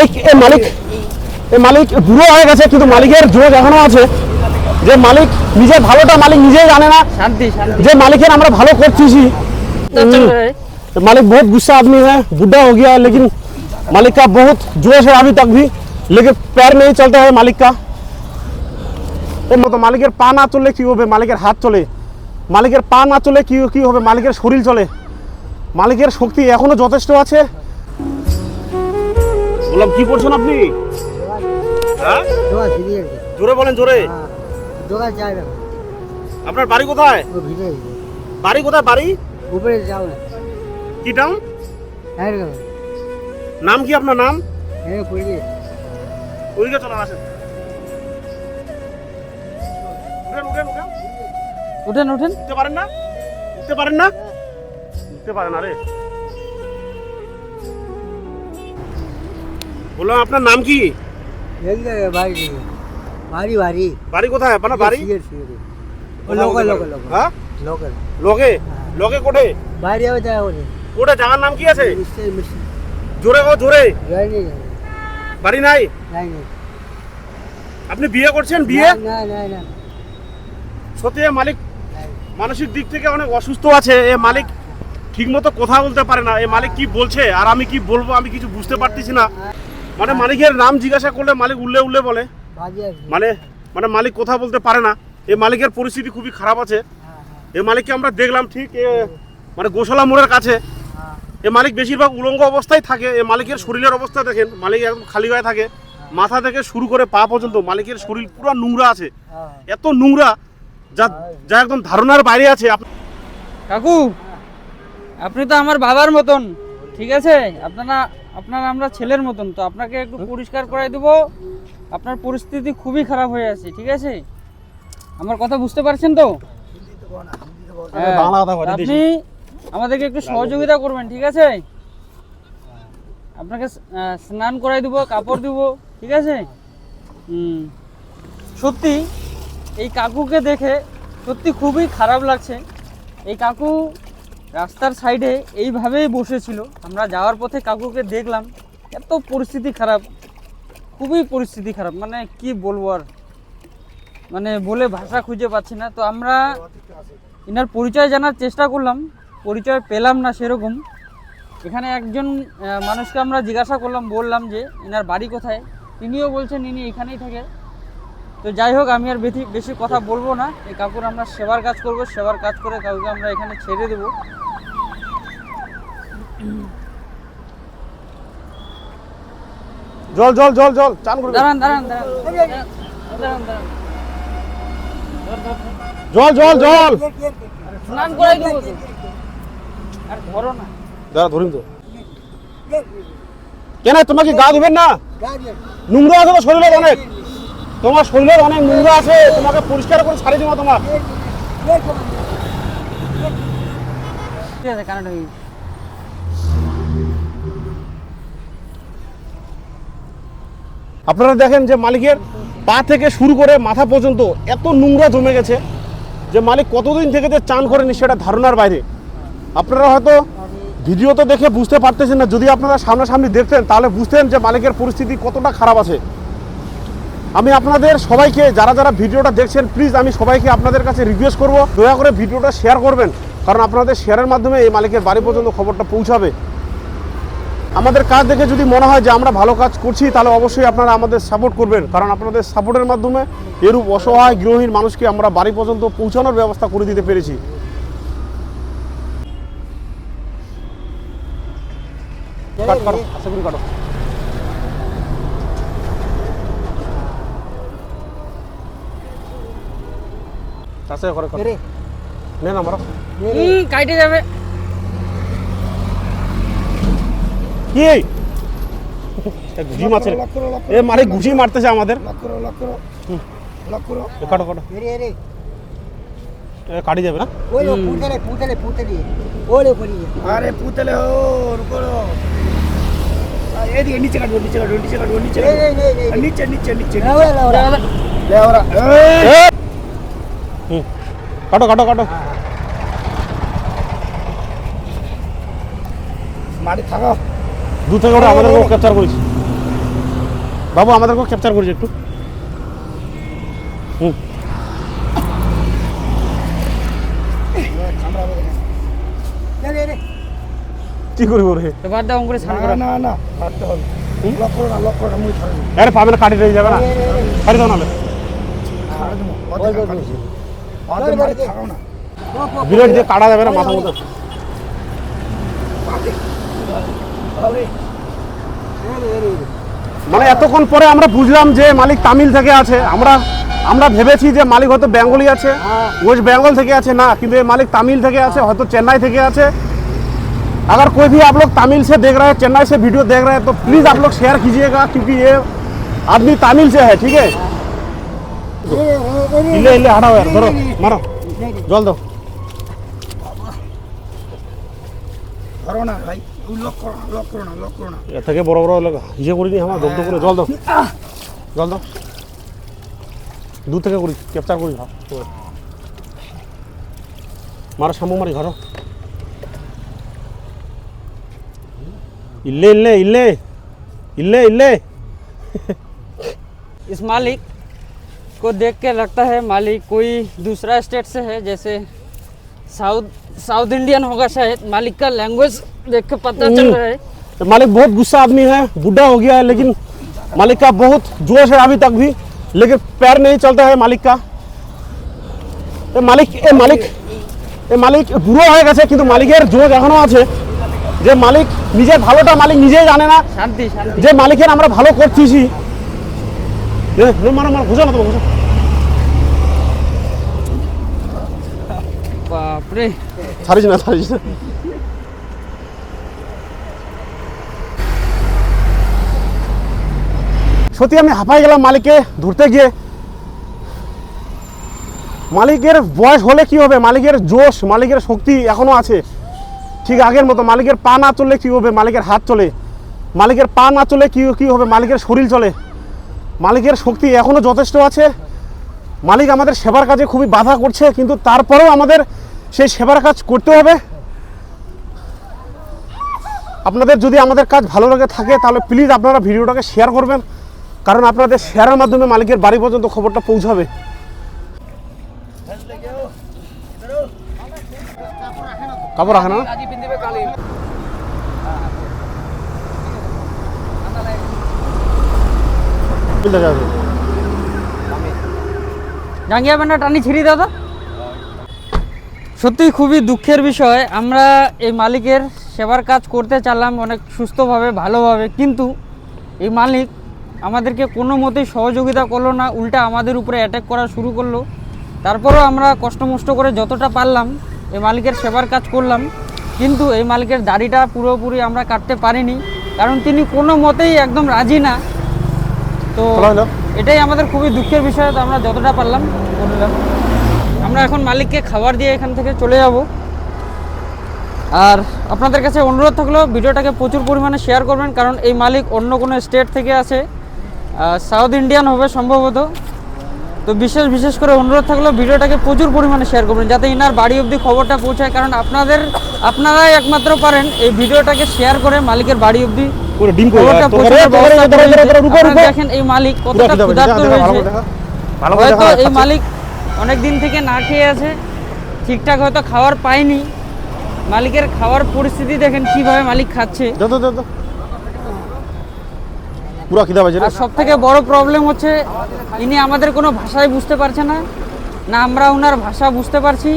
মালিক এ মালিক এ মালিক বুড়ো হয়ে গেছে কিন্তু মালিকের জোর এখনো আছে যে মালিক নিজের ভালোটা মালিক নিজেই জানে না शांति शांति যে মালিকের আমরা ভালো করতেছি तो चल रहा है मालिक बहुत गुस्सा आदमी है बुढ़ा हो गया है लेकिन मालिक का बहुत जोश है अभी तक भी लेकिन पैर नहीं चलता है मालिक का এর মতো মালিকের পা না চললে কি হবে মালিকের হাত চলে মালিকের পা না চলে কি কি হবে মালিকের শরীর চলে মালিকের শক্তি এখনো যথেষ্ট আছে বললাম কি করছেন আপনি? হ্যাঁ? জোরে বলেন জোরে। জোগাড় চাই আপনার বাড়ি কোথায়? বাড়ি কোথায় বাড়ি? উপরে যাও কি নাম নাম কি আপনার নাম? হ্যাঁ ওইদিকে চলে আসেন উঠেন উঠেন। উঠতে পারেন না? উঠতে পারেন না? উঠতে পারেন আরে। বললাম আপনার নাম কি? বাড়ি বাড়ি বাড়ি। বাড়ি কোথায়? আপনার বাড়ি? লোকাল হ্যাঁ? বাইরে যাবে জায়গার নাম কি আছে? জোরে বাড়ি নাই? আপনি বিয়ে করছেন? বিয়ে? না না না সত্যি মালিক মানসিক দিক থেকে অনেক অসুস্থ আছে। এ মালিক ঠিকমতো কথা বলতে পারে না। এ মালিক কি বলছে? আর আমি কি বলব? আমি কিছু বুঝতে পারতেছি না। মানে মালিকের নাম জিজ্ঞাসা করলে মালিক উল্লে উল্লে বলে। মানে মানে মালিক কথা বলতে পারে না। এই মালিকের পরিস্থিতি খুবই খারাপ আছে। হ্যাঁ এই মালিককে আমরা দেখলাম ঠিক? এ, মানে গোশালা মোড়ের কাছে। হ্যাঁ। এ মালিক বেশিরভাগ উলঙ্গ অবস্থায় থাকে। এ মালিকের শরীরের অবস্থা দেখেন মালিক একদম খালি গায়ে থাকে। মাথা থেকে শুরু করে পা পর্যন্ত মালিকের শরীর পুরো নোংরা আছে। হ্যাঁ। এত নোংরা যা যা একদম ধারণার বাইরে আছে। কাকু আপনি তো আমার বাবার মতন ঠিক আছে? আপনারা আপনার আমরা ছেলের মতন তো আপনাকে একটু পরিষ্কার করাই দেবো। আপনার পরিস্থিতি খুবই খারাপ হয়ে আছে ঠিক আছে? আমার কথা বুঝতে পারছেন তো? হ্যাঁ, আপনি আমাদেরকে একটু সহযোগিতা করবেন ঠিক আছে? আপনাকে আহ, স্নান করাই দেবো কাপড় দিব ঠিক আছে? হুম। সত্যি এই কাকুকে দেখে সত্যি খুবই খারাপ লাগছে। এই কাকু রাস্তার সাইডে এইভাবেই বসেছিল। আমরা যাওয়ার পথে কাকুকে দেখলাম, এত পরিস্থিতি খারাপ, খুবই পরিস্থিতি খারাপ। মানে কি বলব আর? মানে বলে ভাষা খুঁজে পাচ্ছি না। তো আমরা এনার পরিচয় জানার চেষ্টা করলাম, পরিচয় পেলাম না সেরকম। এখানে একজন মানুষকে আমরা জিজ্ঞাসা করলাম, বললাম যে এনার বাড়ি কোথায়? তিনিও বলছেন, ইনি এখানেই থাকে। তো যাই হোক আমি আর বেশি বেশি কথা বলব না। এই কাকুর আমরা সেবার কাজ করব সেবার কাজ করে কাকুকে আমরা এখানে ছেড়ে দেবো। জল জল জল জল চান করে দাঁড়ান দাঁড়ান দাঁড়ান। জল জল জল। স্নান করাই দেবো আর ধরো না। দাঁড়া ধরিন তো। কেন তোমাকে গা দিবেন না? নোংরা আছে তো শরীরে অনেক। তোমার শরীরের অনেক নোংরা আছে তোমাকে পরিষ্কার করে ছাড়ি দেবো তোমার। ঠিক আছে কানাডা আপনারা দেখেন যে মালিকের পা থেকে শুরু করে মাথা পর্যন্ত এত নোংরা জমে গেছে যে মালিক কতদিন থেকে যে চান করেনি সেটা ধারণার বাইরে। আপনারা হয়তো ভিডিওতে দেখে বুঝতে পারতেছেন না যদি আপনারা সামনাসামনি দেখতেন তাহলে বুঝতেন যে মালিকের পরিস্থিতি কতটা খারাপ আছে। আমি আপনাদের সবাইকে, যারা যারা ভিডিওটা দেখছেন প্লিজ আমি সবাইকে আপনাদের কাছে রিকোয়েস্ট করব। দয়া করে ভিডিওটা শেয়ার করবেন। কারণ আপনাদের শেয়ারের মাধ্যমে এই মালিকের বাড়ি পর্যন্ত খবরটা পৌঁছাবে। আমাদের কাজ দেখে যদি মনে হয় যে আমরা ভালো কাজ করছি, তাহলে অবশ্যই আপনারা আমাদের সাপোর্ট করবেন। কারণ আপনাদের সাপোর্টের মাধ্যমে এরূপ অসহায় গৃহহীন মানুষকে আমরা বাড়ি পর্যন্ত পৌঁছানোর ব্যবস্থা করে দিতে পেরেছি। কাট, আশা করি কাটো। কাছে করে করে। নে না মারো। কাইটে যাবে। কি ঘুষি মারছে এ মারে ঘুষি মারতেছে আমাদের। কাটো কাটো। কাটি যাবে না? ওই পুতলে পুতলে আরে পুতলে ও রুকো নিচে কাটবো নিচে নিচে কাটবো নিচে নিচে নিচে নিচে কাটো কাটো কাটো। মাটি থাকো। দু থেকে ওরা আমাদেরকেও ক্যাপচার করেছে বাবু আমাদেরকেও ক্যাপচার করেছে একটু। হুম। কি করব রে না না না আরে পাবে না কাটি যাবে না। বিরাট দিয়ে কাটা যাবে না মাথা মতো হবে মানে এতক্ষণ পরে আমরা বুঝলাম যে মালিক তামিল থেকে আছে আমরা আমরা ভেবেছি যে মালিক হয়তো বেঙ্গলি আছে ওয়েস্ট बेंगल থেকে আছে না কিন্তু ये मालिक तमिल থেকে আছে হয়তো চেন্নাই থেকে আছে अगर कोई भी आप लोग तमिल से देख रहे हैं चेन्नई से वीडियो देख रहे हैं तो प्लीज़ आप लोग शेयर कीजिएगा क्योंकि ये आदमी तमिल से है ठीक है ইলে ಹೋಗ್ಬೇಕು ಇಲ್ಲೇ ಇಲ್ಲೇ ಹಣ ಯಾರು ಬರೋ ಮರ ಜೋಲ್ದು এটাকে বড় বড় হিসে করিনি আমার দম করে জল দাও জল দাও দূর থেকে করি ক্যাপচার করি মারো সামু মারি ঘর ইল্লে ইল্লে ইল্লে ইল্লে ইল্লে ইসমালিক को देख के लगता है मालिक कोई दूसरा स्टेट से है जैसे साउथ साउथ इंडियन होगा शायद मालिक का लैंग्वेज देख के पता चल रहा है तो मालिक बहुत गुस्सा आदमी है बुढ़ा हो गया है लेकिन मालिक का बहुत जोश है अभी तक भी लेकिन पैर नहीं चलता है मालिक का এ মালিক এ মালিক এ মালিক বুড়ো হয়ে গেছে কিন্তু মালিকের জোশ এখনো আছে যে মালিক নিজের ভালোটা মালিক নিজেই জানে না शांति शांति যে মালিকের আমরা ভালো করতেছি 너 말아 말아 고자 나도 고자. 와, 그래. 잘해지나 잘해지나. সত্যি আমি হাঁপাই গেলাম মালিককে ধরতে গিয়ে। মালিকের বয়স হলে কি হবে? মালিকের জোশ মালিকের শক্তি এখনও আছে। ঠিক আগের মতো মালিকের পা না চললে কি হবে? মালিকের হাত চলে। মালিকের পা না চলে কি কী হবে? মালিকের শরীর চলে। মালিকের শক্তি এখনও যথেষ্ট আছে। মালিক আমাদের সেবার কাজে খুবই বাধা করছে, কিন্তু তারপরেও আমাদের সেই সেবার কাজ করতে হবে। আপনাদের যদি আমাদের কাজ ভালো লাগে থাকে, তাহলে প্লিজ আপনারা ভিডিওটাকে শেয়ার করবেন। কারণ আপনাদের শেয়ারের মাধ্যমে মালিকের বাড়ি পর্যন্ত খবরটা পৌঁছাবে। কাপড় রাখে না ঠিক আছে জাঙ্গিয়া ব্যান্ডা টানি ছিঁড়ি তো। সত্যি খুবই দুঃখের বিষয়, আমরা এই মালিকের সেবার কাজ করতে চাইলাম অনেক সুস্থভাবে, ভালোভাবে, কিন্তু এই মালিক আমাদেরকে কোনো মতেই সহযোগিতা করল না, উল্টা আমাদের উপরে অ্যাটাক করা শুরু করল। তারপরেও আমরা কষ্টমষ্ট করে যতটা পারলাম, এই মালিকের সেবার কাজ করলাম, কিন্তু এই মালিকের দাড়িটা পুরোপুরি আমরা কাটতে পারিনি, কারণ তিনি কোনো মতেই একদম রাজি না। তো। এটাই আমাদের খুবই দুঃখের বিষয় তো আমরা যতটা পারলাম করলাম। আমরা এখন মালিককে খাবার দিয়ে এখান থেকে চলে যাব। আর আপনাদের কাছে অনুরোধ থাকল ভিডিওটাকে প্রচুর পরিমাণে শেয়ার করবেন কারণ এই মালিক অন্য কোনো স্টেট থেকে আছে সাউথ ইন্ডিয়ান হবে সম্ভবত। তো বিশেষ বিশেষ করে অনুরোধ থাকল ভিডিওটাকে প্রচুর পরিমাণে শেয়ার করবেন যাতে ইনার বাড়ি অবধি খবরটা পৌঁছায়। কারণ আপনাদের আপনারাই একমাত্র পারেন এই ভিডিওটাকে শেয়ার করে মালিকের বাড়ি অবধি পুরো ডিম করে দেখেন এই মালিক কতটা ক্ষুধার্ত রয়েছে। হয়তো এই মালিক অনেক দিন থেকে না খেয়ে আছে ঠিকঠাক হয়তো খাবার পায়নি। মালিকের খাওয়ার পরিস্থিতি দেখেন কীভাবে মালিক খাচ্ছে। পুরো খিদা বাজে আর সব থেকে বড় প্রবলেম হচ্ছে ইনি আমাদের কোনো ভাষাই বুঝতে পারছে না। না আমরা ওনার ভাষা বুঝতে পারছি।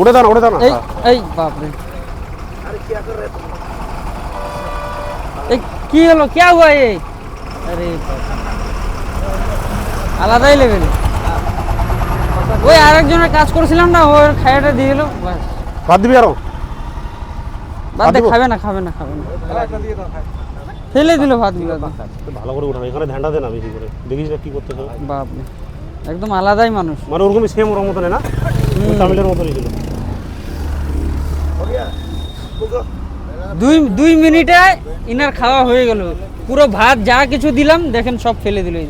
উড়ে না উড়ে না এই এই বাপরে। কি হলো কে হুয়া এ আরে বাপ। আলাদাই লেভেল ওই আরেকজনের কাজ করছিলাম না ওর খাইয়াটা দিয়ে দিল বাস ভাত দিবি আরো বাদ ভাত দে দিব? খাবে না খাবে না খাবে না ফেলে দিল ভাত গুলো ভালো করে উঠানো এখানে ধ্যানটা দে না বেশি করে দেখিস না কি করতেছে বাপ রে। একদম আলাদাই মানুষ মানে ওরকমই সেম ওর মতন না ওই তামিলের মতনই ছিল हो गया बुको দুই দুই মিনিটে ইনার খাওয়া হয়ে গেল। পুরো ভাত যা কিছু দিলাম, দেখেন সব ফেলে দিল এই